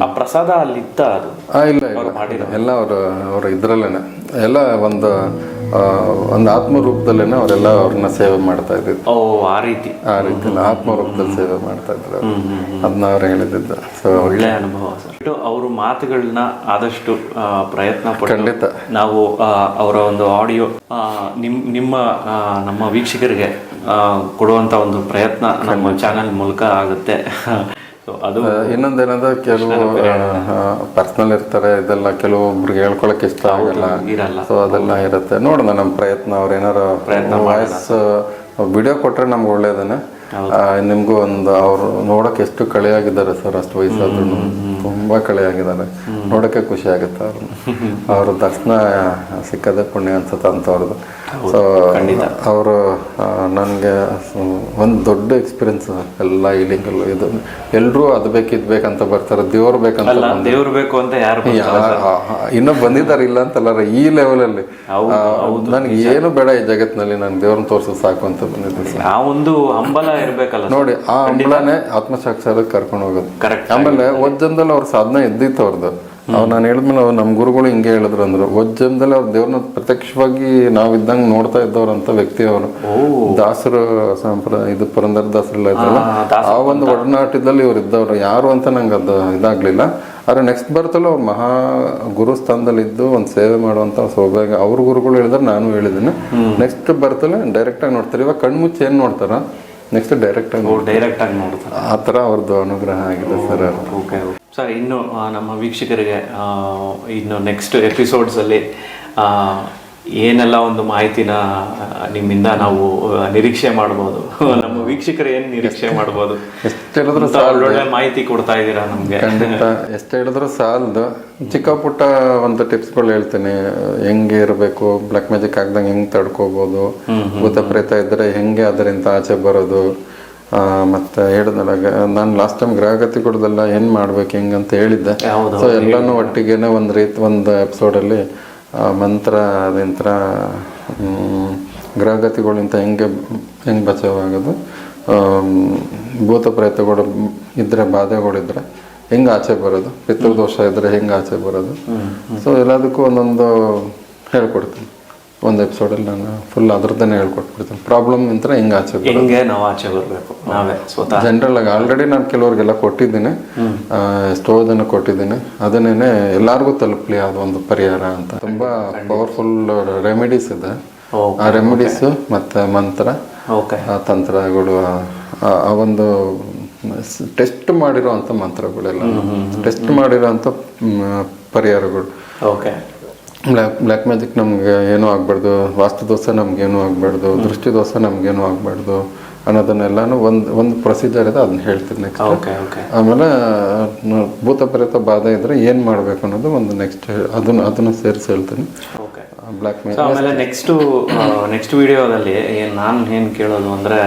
ಆ ಪ್ರಸಾದ ಅಲ್ಲಿತ್ತ ಅದು? ಇಲ್ಲ ಎಲ್ಲ ಅವರು ಅವ್ರ ಇದ್ರಲ್ಲೇನೆ. ಎಲ್ಲ ಒಂದು ಒಂದು ಆತ್ಮ ರೂಪದಲ್ಲೇನೆ ಅವರೆಲ್ಲ ಅವ್ರನ್ನ ಸೇವೆ ಮಾಡ್ತಾ ಇದ್ದಿದ್ದು. ಓ ಆ ರೀತಿ. ಆ ರೀತಿ ಆತ್ಮ ರೂಪದಲ್ಲಿ ಸೇವೆ ಮಾಡ್ತಾ ಇದ್ರು. ಅದನ್ನ ಅವ್ರು ಹೇಳಿದ್ದು ಸೊ ಒಳ್ಳೆ ಅನುಭವ ಸರ್. ಅವ್ರ ಮಾತುಗಳನ್ನ ಆದಷ್ಟು ಪ್ರಯತ್ನ ಖಂಡಿತ. ನಾವು ಅವರ ಒಂದು ಆಡಿಯೋ ನಿಮ್ ನಿಮ್ಮ ನಮ್ಮ ವೀಕ್ಷಕರಿಗೆ ಕೊಡುವಂತ ಒಂದು ಪ್ರಯತ್ನ ನಮ್ಮ ಚಾನೆಲ್ ಮೂಲಕ ಆಗುತ್ತೆ. ಅದು ಇನ್ನೊಂದೇನಂದ್ರೆ ಕೆಲವು ಪರ್ಸನಲ್ ಇರ್ತಾರೆ ಇದೆಲ್ಲ ಕೆಲವೊಬ್ರಿಗೆ ಹೇಳ್ಕೊಳಕ್ ಇಷ್ಟ ಆಗಲ್ಲ. ಸೊ ಅದೆಲ್ಲ ಇರುತ್ತೆ. ನೋಡೋಣ ನಮ್ಮ ಪ್ರಯತ್ನ ಅವ್ರ ಏನಾರ ವಾಯ್ಸ್ ವಿಡಿಯೋ ಕೊಟ್ರೆ ನಮ್ಗೆ ಒಳ್ಳೇದನ್ನ ನಿಮ್ಗೂ ಒಂದು ಅವ್ರು ನೋಡಕ್ ಎಷ್ಟು ಕಳೆಯಾಗಿದ್ದಾರೆ ಸರ್ ಅಷ್ಟು ವಯಸ್ಸಾದ್ರು. ತುಂಬಾ ಕಳೆಯಾಗಿದ್ದಾರೆ. ನೋಡಕ್ಕೆ ಖುಷಿ ಆಗುತ್ತೆ ಅವ್ರನ್ನ *laughs* ಅವ್ರ ದರ್ಶನ ಸಿಕ್ಕದೆ ಪುಣ್ಯ ಅನ್ಸುತ್ತೆ ಅಂತವ್ರದ್ದು. ಸೊ ಅವರು ನನಗೆ ಒಂದು ದೊಡ್ಡ ಎಕ್ಸ್ಪೀರಿಯನ್ಸ್ ಎಲ್ಲ ಇಲ್ಲಿಂಗಲ್ಲೂ ಇದು ಎಲ್ಲರೂ ಅದು ಬೇಕು ಇದು ಬೇಕಂತ ಬರ್ತಾರೆ. ದೇವ್ರು ಬೇಕಂತ ದೇವ್ರು ಬೇಕು ಅಂತ ಯಾರು ಇನ್ನೂ ಬಂದಿದ್ದಾರೆ ಇಲ್ಲ ಅಂತಲ್ಲ ಈ ಲೆವೆಲಲ್ಲಿ ನನಗೆ ಏನು ಬೇಡ ಈ ಜಗತ್ತಿನಲ್ಲಿ ನಾನು ದೇವ್ರನ್ನ ತೋರಿಸ ಸಾಕು ಅಂತ ಬಂದಿದ್ದೀನಿ ಆ ಒಂದು ಹಂಬಲ ಇರಬೇಕಲ್ಲ ನೋಡಿ ಆ ಹಂಬಲನೇ ಆತ್ಮಸಾಕ್ಷಾತ್ ಕರ್ಕೊಂಡು ಹೋಗೋದು. ಕರೆಕ್ಟ್ ಆಮೇಲೆ ಜನದಲ್ಲಿ ಅವ್ರ ಸಾಧನೆ ಇದ್ದಿತ್ತು ಅವ್ರದ್ದು ಅವ್ರು ನಾನು ಹೇಳಿದ್ಮೇಲೆ ಅವ್ರು ನಮ್ಮ ಗುರುಗಳು ಹಿಂಗೆ ಹೇಳಿದ್ರು ಅಂದ್ರು. ಒಜ್ಜಂದಲ್ಲಿ ಅವ್ರ ದೇವ್ರನ್ನ ಪ್ರತ್ಯಕ್ಷವಾಗಿ ನಾವು ಇದ್ದಂಗೆ ನೋಡ್ತಾ ಇದ್ದವ್ರಂತ ವ್ಯಕ್ತಿ ಅವರು. ದಾಸರು ಸಂಪ್ರದಾಯ ಇದು ಪುರಂದರ ದಾಸರೆಲ್ಲ ಇದ್ದಲ್ಲ ಆ ಒಂದು ಒಡನಾಟದಲ್ಲಿ ಇವ್ರು ಇದ್ದವ್ರು. ಯಾರು ಅಂತ ನಂಗೆ ಅದು ಇದಾಗ್ಲಿಲ್ಲ. ಆದ್ರೆ ನೆಕ್ಸ್ಟ್ ಬರ್ತಲ್ಲ ಅವ್ರು ಮಹಾ ಗುರು ಸ್ಥಾನದಲ್ಲಿ ಇದ್ದು ಒಂದು ಸೇವೆ ಮಾಡುವಂತ ಸೌಭಾಗ್ಯ ಅವ್ರ ಗುರುಗಳು ಹೇಳಿದ್ರೆ ನಾನು ಹೇಳಿದ್ದೀನಿ. ನೆಕ್ಸ್ಟ್ ಬರ್ತಲ್ಲ ಡೈರೆಕ್ಟ್ ಆಗಿ ನೋಡ್ತಾರೆ. ಇವಾಗ ಕಣ್ಮುಚ್ಚಿ ಏನ್ ನೋಡ್ತಾರ? ನೆಕ್ಸ್ಟ್ ಡೈರೆಕ್ಟ್ ಆಗಿ ಡೈರೆಕ್ಟ್ ಆಗಿ ನೋಡ್ತಾರೆ. ಆ ಥರ ಅವ್ರದ್ದು ಅನುಗ್ರಹ ಆಗಿದೆ ಸರ್. ಓಕೆ. ಸರ್ ಇನ್ನು ನಮ್ಮ ವೀಕ್ಷಕರಿಗೆ ಇನ್ನು ನೆಕ್ಸ್ಟ್ ಎಪಿಸೋಡ್ಸಲ್ಲಿ ಏನೆಲ್ಲ ಒಂದು ಮಾಹಿತಿನ ನಿಮ್ಮಿಂದ ನಾವು ನಿರೀಕ್ಷೆ ಮಾಡ್ಬೋದು *laughs* ನಮ್ಮ ವೀಕ್ಷಕರು ಏನು ನಿರೀಕ್ಷೆ ಮಾಡ್ಬೋದು ಎಷ್ಟು ಹೇಳಿದ್ರು ಸಹ ಒಳ್ಳೊಳ್ಳೆ ಮಾಹಿತಿ ಕೊಡ್ತಾ ಇದ್ದೀರಾ ನಮಗೆ? ಖಂಡಿತ. ಎಷ್ಟು ಹೇಳಿದ್ರು ಸಾಲದು. ಚಿಕ್ಕ ಪುಟ್ಟ ಒಂದು ಟಿಪ್ಸ್ಗಳು ಹೇಳ್ತೀನಿ. ಹೆಂಗೆ ಇರಬೇಕು ಬ್ಲಾಕ್ ಮ್ಯಾಜಿಕ್ ಆಗ್ದಂಗೆ ಹೆಂಗೆ ತಡ್ಕೋಬೋದು ಭೂತ ಪ್ರೇತ ಇದ್ದರೆ ಹೆಂಗೆ ಅದರಿಂದ ಆಚೆ ಬರೋದು ಮತ್ತೆ ಹೇಳಿದ್ನಲ್ಲ ನಾನು ಲಾಸ್ಟ್ ಟೈಮ್ ಗ್ರಹಗತಿ ಕೊಡೋದೆಲ್ಲ ಏನು ಮಾಡ್ಬೇಕು ಹೆಂಗೆ ಅಂತ ಹೇಳಿದ್ದೆ. ಸೊ ಎಲ್ಲಾನು ಒಟ್ಟಿಗೆನೆ ಒಂದು ರೀತಿ ಒಂದು ಎಪಿಸೋಡಲ್ಲಿ ಮಂತ್ರ ಅದಂತರ ಗ್ರಹಗತಿಗಳಿಂದ ಹೆಂಗೆ ಹೆಂಗೆ ಬಚಾವಾಗೋದು ಭೂತ ಪ್ರಯತ್ನಗಳು ಇದ್ದರೆ ಬಾಧೆಗಳಿದ್ರೆ ಹೆಂಗೆ ಆಚೆ ಬರೋದು ಪಿತೃದೋಷ ಇದ್ರೆ ಹೆಂಗೆ ಆಚೆ ಬರೋದು. ಸೊ ಎಲ್ಲದಕ್ಕೂ ಒಂದೊಂದು ಹೇಳ್ಕೊಡ್ತೀನಿ. ಒಂದು ಎಪಿಸೋಡಲ್ಲಿ ನಾನು ಫುಲ್ ಅದ್ರದ್ದನ್ನೇ ಹೇಳ್ಕೊಟ್ಬಿಡ್ತೀನಿ. ಪ್ರಾಬ್ಲಮ್ ಅಂತರ ಹೆಂಗೆ ಆಚೆ ಹೆಂಗೆ ನಾವು ಆಚೆ ಬರಬೇಕು? ನಾವೇ ಸ್ವತಃ. ಜನರಲ್ ಆಗಿ ಆಲ್ರೆಡಿ ನಾನು ಕೆಲವ್ರಿಗೆಲ್ಲ ಕೊಟ್ಟಿದ್ದೀನಿ. ಎಷ್ಟೋ ಜನ ಕೊಟ್ಟಿದ್ದೀನಿ. ಅದನ್ನೇನೆ ಎಲ್ಲಾರ್ಗೂ ತಲುಪಲಿ ಅದು ಒಂದು ಪರಿಹಾರ ಅಂತ. ತುಂಬಾ ಪವರ್ಫುಲ್ ರೆಮಿಡೀಸ್ ಇದೆ. ಆ ರೆಮಿಡೀಸ್ ಮತ್ತೆ ಮಂತ್ರ ಓಕೆ ಆ ತಂತ್ರಗಳು ಆ ಒಂದು ಟೆಸ್ಟ್ ಮಾಡಿರೋಂಥ ಮಂತ್ರಗಳೆಲ್ಲ. ಟೆಸ್ಟ್ ಮಾಡಿರೋಂಥ ಅಂತ ಪರಿಹಾರಗಳು. ಓಕೆ ಬ್ಲ್ಯಾಕ್ ಬ್ಲ್ಯಾಕ್ ಮ್ಯಾಜಿಕ್ ನಮ್ಗೆ ಏನೂ ಆಗ್ಬಾರ್ದು. ವಾಸ್ತು ದೋಷ ನಮ್ಗೇನು ಆಗ್ಬಾರ್ದು. ದೃಷ್ಟಿ ದೋಷ ನಮ್ಗೇನು ಆಗ್ಬಾರ್ದು. ಅನ್ನೋದನ್ನೆಲ್ಲನೂ ಒಂದು ಒಂದು ಪ್ರೊಸೀಜರ್ ಇದೆ ಅದನ್ನ ಹೇಳ್ತೀನಿ ನೆಕ್ಸ್ಟ್ ಓಕೆ ಓಕೆ ಆಮೇಲೆ ಭೂತ ಪ್ರೇತ ಬಾಧೆ ಇದ್ರೆ ಏನು ಮಾಡ್ಬೇಕು ಅನ್ನೋದು ಒಂದು ನೆಕ್ಸ್ಟ್ ಅದನ್ನ ಅದನ್ನ ಸೇರಿಸಿ ಹೇಳ್ತೀನಿ. ಓಕೆ ಬ್ಲ್ಯಾಕ್ ಮ್ಯಾಜಿಕ್ ಆಮೇಲೆ ನೆಕ್ಸ್ಟು ನೆಕ್ಸ್ಟ್ ವಿಡಿಯೋದಲ್ಲಿ ಏನು ನಾನು ಏನು ಕೇಳೋದು ಅಂದರೆ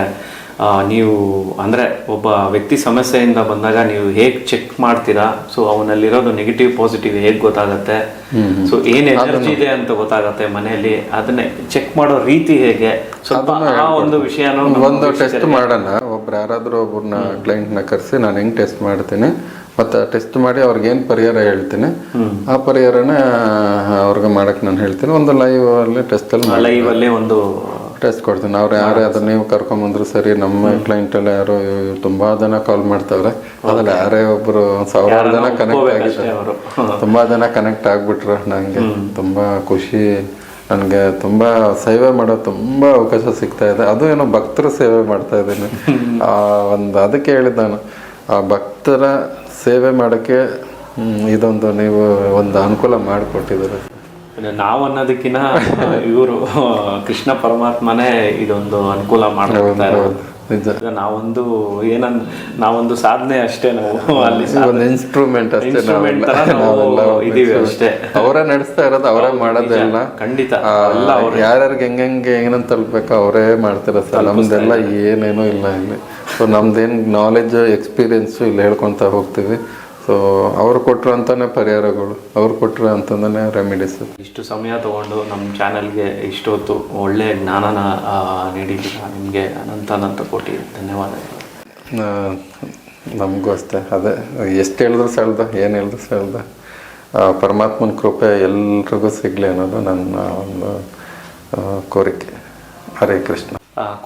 ನೀವು ಅಂದರೆ ಒಬ್ಬ ವ್ಯಕ್ತಿ ಸಮಸ್ಯೆಯಿಂದ ಬಂದಾಗ ನೀವು ಹೇಗೆ ಚೆಕ್ ಮಾಡ್ತೀರಾ? ಸೊ ಅವನಲ್ಲಿರೋದು ನೆಗೆಟಿವ್ ಪಾಸಿಟಿವ್ ಹೇಗೆ ಗೊತ್ತಾಗತ್ತೆ? ಸೊ ಏನು ಎನರ್ಜಿ ಇದೆ ಅಂತ ಗೊತ್ತಾಗತ್ತೆ ಮನೆಯಲ್ಲಿ? ಅದನ್ನೇ ಚೆಕ್ ಮಾಡೋ ರೀತಿ ಹೇಗೆ? ಸ್ವಲ್ಪ ಆ ಒಂದು ವಿಷಯನ ಒಂದು ಟೆಸ್ಟ್ ಮಾಡೋಣ. ಒಬ್ರು ಯಾರಾದರೂ ಒಬ್ಬರನ್ನ ಕ್ಲೈಂಟ್ನ ಕರೆಸಿ ನಾನು ಹೆಂಗ್ ಟೆಸ್ಟ್ ಮಾಡ್ತೀನಿ? ಮತ್ತೆ ಟೆಸ್ಟ್ ಮಾಡಿ ಅವ್ರಿಗೆ ಏನ್ ಪರಿಹಾರ ಹೇಳ್ತೀನಿ? ಆ ಪರಿಹಾರನ ಅವ್ರಿಗೆ ಮಾಡಕ್ ನಾನು ಹೇಳ್ತೀನಿ. ಒಂದು ಲೈವ್ ಅಲ್ಲಿ ಟೆಸ್ಟ್ ಅಲ್ಲಿ ಲೈವ್ ಅಲ್ಲೇ ಒಂದು ಟೆಸ್ಟ್ ಕೊಡ್ತೀನಿ. ಅವ್ರು ಯಾರೇ ಅದನ್ನ ನೀವು ಕರ್ಕೊಂಬಂದ್ರು ಸರಿ ನಮ್ಮ ಕ್ಲೈಂಟ್ ಎಲ್ಲ ಯಾರೋ ತುಂಬಾ ಜನ ಕಾಲ್ ಮಾಡ್ತಾವ್ರೆ. ಅದ್ರಲ್ಲಿ ಯಾರೇ ಒಬ್ರು ಸಾವಿರಾರು ಜನ ಕನೆಕ್ಟ್ ಆಗಿದ್ದಾರೆ ಅವರು. ತುಂಬಾ ಜನ ಕನೆಕ್ಟ್ ಆಗ್ಬಿಟ್ರು ನನಗೆ ತುಂಬಾ ಖುಷಿ. ನನಗೆ ತುಂಬ ಸೇವೆ ಮಾಡೋ ತುಂಬ ಅವಕಾಶ ಸಿಗ್ತಾ ಇದೆ. ಅದು ಏನೋ ಭಕ್ತರ ಸೇವೆ ಮಾಡ್ತಾ ಇದ್ದೀನಿ. ಆ ಒಂದು ಅದಕ್ಕೆ ಹೇಳಿದ್ ನಾನು. ಆ ಭಕ್ತರ ಸೇವೆ ಮಾಡೋಕ್ಕೆ ಇದೊಂದು ನೀವು ಒಂದು ಅನುಕೂಲ ಮಾಡಿಕೊಟ್ಟಿದ್ದೀರಿ. ನಾವು ಅನ್ನೋದಕ್ಕಿಂತ *laughs* ಇವರು ಕೃಷ್ಣ ಪರಮಾತ್ಮನೇ ಇದೊಂದು ಅನುಕೂಲ ಮಾಡ್ತಾರೆ ಇರೋದು. ಈಗ ನಾವೊಂದು ಏನನ್ ನಾವೊಂದು ಸಾಧನೆ ಅಷ್ಟೇ ನಾವು *laughs* ಅಲ್ಲಿ ಒಂದು ಇನ್ಸ್ಟ್ರೂಮೆಂಟ್ ಅಷ್ಟೇ ಇದೀವಿ ಅಷ್ಟೇ. ಅವರೇ ನಡೆಸ್ತಾ ಇರೋದು ಅವರೇ ಮಾಡೋದೆಲ್ಲ. ಖಂಡಿತ. ಆ, ಯಾರ್ಯಾರಿಗೆ ಹೆಂಗೆ ಏನಂತ ತಲುಪಬೇಕು ಅವರೇ ಮಾಡ್ತಿರೋ ಸರ್. ನಮ್ದೆಲ್ಲ ಏನೇನೂ ಇಲ್ಲ ಇಲ್ಲಿ. ಸೊ ನಮ್ದೇನು ನಾಲೆಜ್ ಎಕ್ಸ್ಪೀರಿಯನ್ಸು ಇಲ್ಲಿ ಹೇಳ್ಕೊತಾ ಹೋಗ್ತೀವಿ. ಸೊ ಅವ್ರು ಕೊಟ್ಟರು ಅಂತಾನೆ ಪರಿಹಾರಗಳು ಅವ್ರು ಕೊಟ್ಟರು ಅಂತಂದೇ ರೆಮಿಡೀಸ್ ಇಷ್ಟು ಸಮಯ ತಗೊಂಡು ನಮ್ಮ ಚಾನಲ್ಗೆ ಇಷ್ಟು ಹೊತ್ತು ಒಳ್ಳೆ ಜ್ಞಾನನ ನೀಡಿದ್ದೀರ ನಿಮಗೆ ಅನಂತ ಅನಂತ ಕೋಟಿ ಧನ್ಯವಾದಗಳು. ನಮಗೂ ಅಷ್ಟೇ ಅದೇ ಎಷ್ಟು ಹೇಳಿದ್ರು ಸೆಳ್ದ ಏನು ಹೇಳಿದ್ರು ಸೆಳ್ದ. ಪರಮಾತ್ಮನ ಕೃಪೆ ಎಲ್ರಿಗೂ ಸಿಗಲಿ ಅನ್ನೋದು ನನ್ನ ಒಂದು ಕೋರಿಕೆ. ಹರೇ ಕೃಷ್ಣ.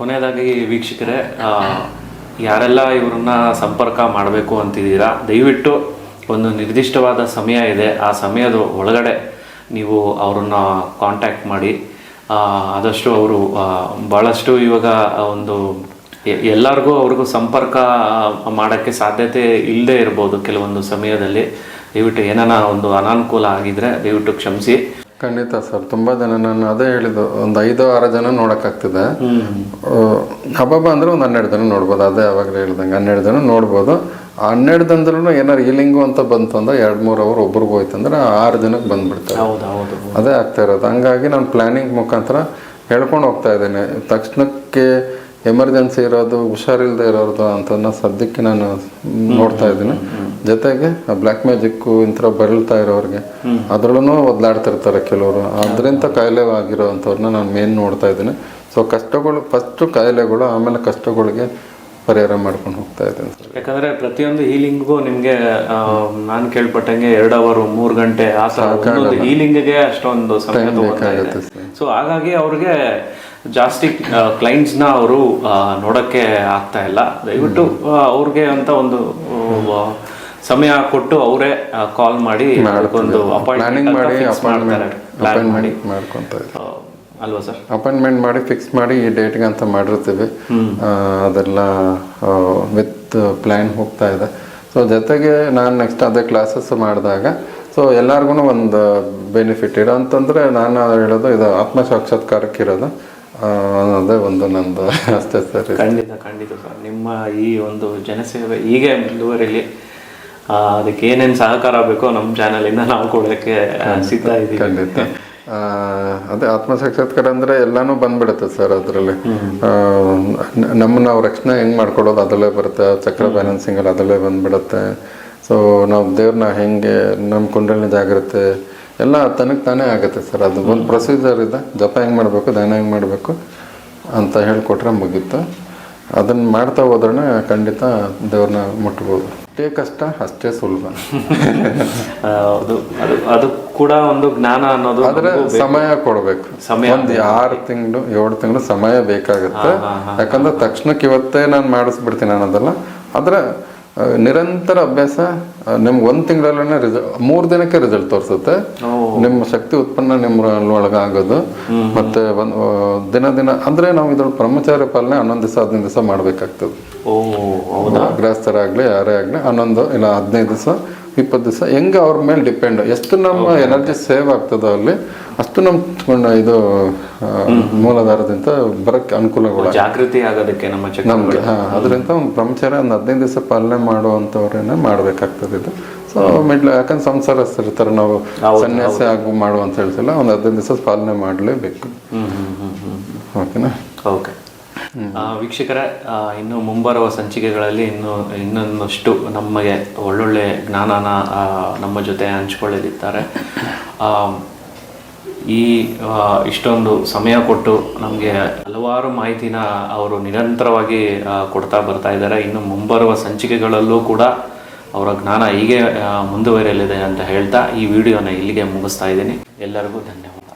ಕೊನೆಯದಾಗಿ ವೀಕ್ಷಕರೇ ಯಾರೆಲ್ಲ ಇವ್ರನ್ನ ಸಂಪರ್ಕ ಮಾಡಬೇಕು ಅಂತಿದ್ದೀರಾ, ದಯವಿಟ್ಟು ಒಂದು ನಿರ್ದಿಷ್ಟವಾದ ಸಮಯ ಇದೆ. ಆ ಸಮಯದ ಒಳಗಡೆ ನೀವು ಅವರನ್ನು ಕಾಂಟ್ಯಾಕ್ಟ್ ಮಾಡಿ. ಆದಷ್ಟು ಅವರು ಭಾಳಷ್ಟು ಇವಾಗ ಒಂದು ಎಲ್ಲರಿಗೂ ಅವ್ರಿಗೂ ಸಂಪರ್ಕ ಮಾಡೋಕ್ಕೆ ಸಾಧ್ಯತೆ ಇಲ್ಲದೆ ಇರ್ಬೋದು ಕೆಲವೊಂದು ಸಮಯದಲ್ಲಿ. ದಯವಿಟ್ಟು ಏನಾನ ಒಂದು ಅನಾನುಕೂಲ ಆಗಿದ್ದರೆ ದಯವಿಟ್ಟು ಕ್ಷಮಿಸಿ. ಖಂಡಿತ ಸರ್ ತುಂಬ ಜನ ನಾನು ಅದೇ ಹೇಳಿದ್ದು ಒಂದು ಐದು ಆರು ಜನ ನೋಡೋಕ್ಕಾಗ್ತಿದೆ. ಹಬ್ಬ ಅಂದ್ರೆ ಒಂದು ಹನ್ನೆರಡು ಜನ ನೋಡ್ಬೋದು ಅದೇ ಅವಾಗಲೇ ಹೇಳ್ದಂಗೆ ಹನ್ನೆರಡು ಜನ ನೋಡ್ಬೋದು. ಆ ಹನ್ನೆರಡು ಜನದ್ರೂ ಏನಾರು ಹೀಲಿಂಗು ಅಂತ ಬಂತು ಅಂದ್ರೆ ಎರಡು ಮೂರು ಅವರ್ ಒಬ್ರಿಗೆ ಹೋಯ್ತು ಅಂದ್ರೆ ಆರು ಜನಕ್ಕೆ ಬಂದ್ಬಿಡ್ತಾರೆ. ಹೌದು ಹೌದು. ಅದೇ ಆಗ್ತಾ ಇರೋದು. ಹಂಗಾಗಿ ನಾನು ಪ್ಲಾನಿಂಗ್ ಮುಖಾಂತರ ಹೇಳ್ಕೊಂಡು ಹೋಗ್ತಾ ಇದ್ದೇನೆ. ತಕ್ಷಣಕ್ಕೆ ಎಮರ್ಜೆನ್ಸಿ ಇರೋದು ಹುಷಾರಿಲ್ಲದೆ ಇರೋದು ಅಂತನ್ನ ಸದ್ಯಕ್ಕೆ ನಾನು ನೋಡ್ತಾ ಇದ್ದೀನಿ. ಜೊತೆಗೆ ಬ್ಲ್ಯಾಕ್ ಮ್ಯಾಜಿಕ್ಕು ಇಂಥ ಬರಳ್ತಾ ಇರೋರಿಗೆ ಅದ್ರಲ್ಲೂ ಒದ್ಲಾಡ್ತಿರ್ತಾರೆ ಕೆಲವರು. ಅದರಿಂದ ಕಾಯಿಲೆ ಆಗಿರೋ ಅಂಥವ್ರನ್ನ ನಾನು ಮೇನ್ ನೋಡ್ತಾ ಇದ್ದೀನಿ. ಸೊ ಕಷ್ಟಗಳು ಫಸ್ಟು ಕಾಯಿಲೆಗಳು ಆಮೇಲೆ ಕಷ್ಟಗಳಿಗೆ ಪರಿಹಾರ ಮಾಡ್ಕೊಂಡು ಹೋಗ್ತಾ ಇದ್ದೀನಿ. ಯಾಕಂದ್ರೆ ಪ್ರತಿಯೊಂದು ಹೀಲಿಂಗ್ಗೂ ನಿಮ್ಗೆ ನಾನು ಕೇಳ್ಪಟ್ಟಂಗೆ ಎರಡು ಅವರ್ ಮೂರು ಗಂಟೆ ಆ ಒಂದೊಂದು ಹೀಲಿಂಗ್ಗೆ ಅಷ್ಟೊಂದು ಸಮಯ ಸೊ ಹಾಗಾಗಿ ಅವ್ರಿಗೆ ಜಾಸ್ತಿ ಕ್ಲೈಂಟ್ಸ್ನ ಅವರು ನೋಡಕ್ಕೆ ಆಗ್ತಾ ಇಲ್ಲ. ದಯವಿಟ್ಟು ಅವ್ರಿಗೆ ಅಂತ ಒಂದು ಸಮಯ ಕೊಟ್ಟು ಅವರೇ ಕಾಲ್ ಮಾಡಿ ಒಂದು ಪ್ಲಾನಿಂಗ್ ಮಾಡಿ ಅಪಾಯಿಂಟ್ಮೆಂಟ್ ಮಾಡಿ. ಅಪಾಯಿಂಟ್ಮೆಂಟ್ ಮಾಡ್ಕೊತಾ ಅಲ್ವಾ ಸರ್? ಅಪಾಯಿಂಟ್ಮೆಂಟ್ ಮಾಡಿ ಫಿಕ್ಸ್ ಮಾಡಿ ಈ ಡೇಟ್ಗೆ ಅಂತ ಮಾಡಿರ್ತೀವಿ. ಅದೆಲ್ಲ ವಿತ್ ಪ್ಲ್ಯಾನ್ ಹೋಗ್ತಾ ಇದೆ. ಸೊ ಜೊತೆಗೆ ನಾನು ನೆಕ್ಸ್ಟ್ ಅದೇ ಕ್ಲಾಸಸ್ ಮಾಡಿದಾಗ ಸೊ ಎಲ್ಲರಿಗೂ ಒಂದು ಬೆನಿಫಿಟ್ ಇರೋ ಅಂತಂದರೆ ನಾನು ಹೇಳೋದು ಇದು ಆತ್ಮ ಸಾಕ್ಷಾತ್ಕಾರಕ್ಕೆ ಇರೋದು ಅನ್ನೋದೇ ಅದೇ ಒಂದು ನಂದು *laughs* ಅಷ್ಟೇ ಸರ್ ಖಂಡಿತ ಖಂಡಿತ ಸರ್. ನಿಮ್ಮ ಈ ಒಂದು ಜನಸೇವೆ ಹೀಗೆ ಮುಂದುವರಿಲಿ ಅದಕ್ಕೆ ಏನೇನು ಸಹಕಾರ ಬೇಕೋ ನಮ್ಮ ಚಾನಲಿಂದ ನಾವು ಕೊಡೋಕ್ಕೆ ಸಿದ್ಧ ಇದ್ದೀವಿ ಖಂಡಿತ. ಅದೇ ಆತ್ಮ ಸಾಕ್ಷಾತ್ಕಾರ ಅಂದ್ರೆ ಎಲ್ಲಾನು ಬಂದ್ಬಿಡುತ್ತೆ ಸರ್ ಅದರಲ್ಲಿ. ನಮ್ಮನ್ನ ನಾವು ರಕ್ಷಣೆ ಹೆಂಗ್ ಮಾಡ್ಕೊಡೋದು ಅದರಲ್ಲೇ ಬರುತ್ತೆ ಚಕ್ರ ಬ್ಯಾಲೆನ್ಸಿಂಗ್ ಅಲ್ಲಿ ಅದರಲ್ಲೇ ಬಂದ್ಬಿಡುತ್ತೆ. ಸೊ ನಾವು ದೇವ್ರನ್ನ ಹೆಂಗೆ ನಮ್ಮ ಕುಂಡಲಿನ ಜಾಗ್ರತೆ ಎಲ್ಲ ತನಗೆ ತಾನೇ ಆಗುತ್ತೆ ಸರ್. ಅದು ಒಂದು ಪ್ರೊಸೀಜರ್ ಇದೆ. ಜಪ ಹೆಂಗೆ ಮಾಡಬೇಕು ಧ್ಯಾನ ಹೆಂಗೆ ಮಾಡಬೇಕು ಅಂತ ಹೇಳ್ಕೊಟ್ರೆ ಮುಗೀತು. ಅದನ್ನ ಮಾಡ್ತಾ ಹೋದ್ರೆ ಖಂಡಿತ ದೇವ್ರನ್ನ ಮುಟ್ಬೋದು. ಅಷ್ಟೇ ಕಷ್ಟ ಅಷ್ಟೇ ಸುಲಭ. *laughs* ಅದು ಅದು ಕೂಡ ಒಂದು ಜ್ಞಾನ ಅನ್ನೋದು ಆದ್ರೆ ಸಮಯ ಕೊಡ್ಬೇಕು. ಸಮಯ ಒಂದ್ ಆರು ತಿಂಗಳು ಏಳು ತಿಂಗಳು ಸಮಯ ಬೇಕಾಗುತ್ತೆ. ಯಾಕಂದ್ರೆ ತಕ್ಷಣಕ್ಕೆ ಇವತ್ತೇ ನಾನು ಮಾಡಿಸ್ಬಿಡ್ತೀನಿ ಅನ್ನೋದಲ್ಲ. ಆದ್ರೆ ನಿರಂತರ ಅಭ್ಯಾಸ ನಿಮ್ಗೆ ಒಂದ್ ತಿಂಗಳಲ್ಲೇ ರಿಸಲ್ಟ್ ಮೂರು ದಿನಕ್ಕೆ ರಿಸಲ್ಟ್ ತೋರಿಸುತ್ತೆ. ನಿಮ್ಮ ಶಕ್ತಿ ಉತ್ಪನ್ನ ನಿಮ್ಮ ಒಳಗೆ ಆಗೋದು ಮತ್ತೆ ಒಂದ್ ದಿನ ದಿನ ಅಂದ್ರೆ ನಾವು ಇದ್ರ ಬ್ರಹ್ಮಚಾರ್ಯ ಪಾಲನೆ ಹನ್ನೊಂದು ದಿವಸ ಹದಿನೈದು ದಿವಸ ಮಾಡ್ಬೇಕಾಗ್ತದೆ. ಗೃಹಸ್ಥರಾಗ್ಲಿ ಯಾರೇ ಆಗ್ಲಿ ಹನ್ನೊಂದು ಇಲ್ಲ ಹದಿನೈದು ದಿವಸ ಇಪ್ಪತ್ತು ದಿವಸ ಹೆಂಗೆ ಅವ್ರ ಮೇಲೆ ಡಿಪೆಂಡ್? ಎಷ್ಟು ನಮ್ಮ ಎನರ್ಜಿ ಸೇವ್ ಆಗ್ತದೋ ಅಲ್ಲಿ ಅಷ್ಟು ನಮ್ಮ ಇದು ಮೂಲಧಾರದಿಂದ ಬರಕ್ಕೆ ಅನುಕೂಲಗಳು ಜಾಗೃತಿ ಆಗೋದಕ್ಕೆ ನಮ್ಮ ನಮ್ಗೆ ಹಾ ಅದರಿಂದ ಒಂದು ಬ್ರಹ್ಮಚಾರ ಒಂದು ಹದಿನೈದು ದಿವಸ ಪಾಲನೆ ಮಾಡುವಂಥವ್ರೇನೆ ಮಾಡಬೇಕಾಗ್ತದೆ ಇದು. ಸೊ ಮಿಡ್ಲ್ ಯಾಕಂದ್ರೆ ಸಂಸಾರಸ್ಥರಿರ್ತಾರೆ ನಾವು ಸನ್ಯಾಸ ಆಗು ಮಾಡು ಅಂತ ಹೇಳ್ತಿಲ್ಲ ಒಂದು ಹದಿನೈದು ದಿವಸ ಪಾಲನೆ ಮಾಡಲೇಬೇಕು. ಓಕೆನಾ? ಓಕೆ ವೀಕ್ಷಕರೇ ಇನ್ನು ಮುಂಬರುವ ಸಂಚಿಕೆಗಳಲ್ಲಿ ಇನ್ನು, ಇನ್ನೊಂದಷ್ಟು ನಮಗೆ ಒಳ್ಳೊಳ್ಳೆ ಜ್ಞಾನನ ನಮ್ಮ ಜೊತೆ ಹಂಚ್ಕೊಳ್ಳಲಿದ್ದಾರೆ. ಈ ಇಷ್ಟೊಂದು ಸಮಯ ಕೊಟ್ಟು ನಮಗೆ ಹಲವಾರು ಮಾಹಿತಿನ ಅವರು ನಿರಂತರವಾಗಿ ಕೊಡ್ತಾ ಬರ್ತಾ ಇದ್ದಾರೆ. ಇನ್ನು ಮುಂಬರುವ ಸಂಚಿಕೆಗಳಲ್ಲೂ ಕೂಡ ಅವರ ಜ್ಞಾನ ಹೀಗೆ ಮುಂದುವರಿಯಲಿದೆ ಅಂತ ಹೇಳ್ತಾ ಈ ವಿಡಿಯೋನ ಇಲ್ಲಿಗೆ ಮುಗಿಸ್ತಾ ಇದ್ದೀನಿ. ಎಲ್ಲರಿಗೂ ಧನ್ಯವಾದ.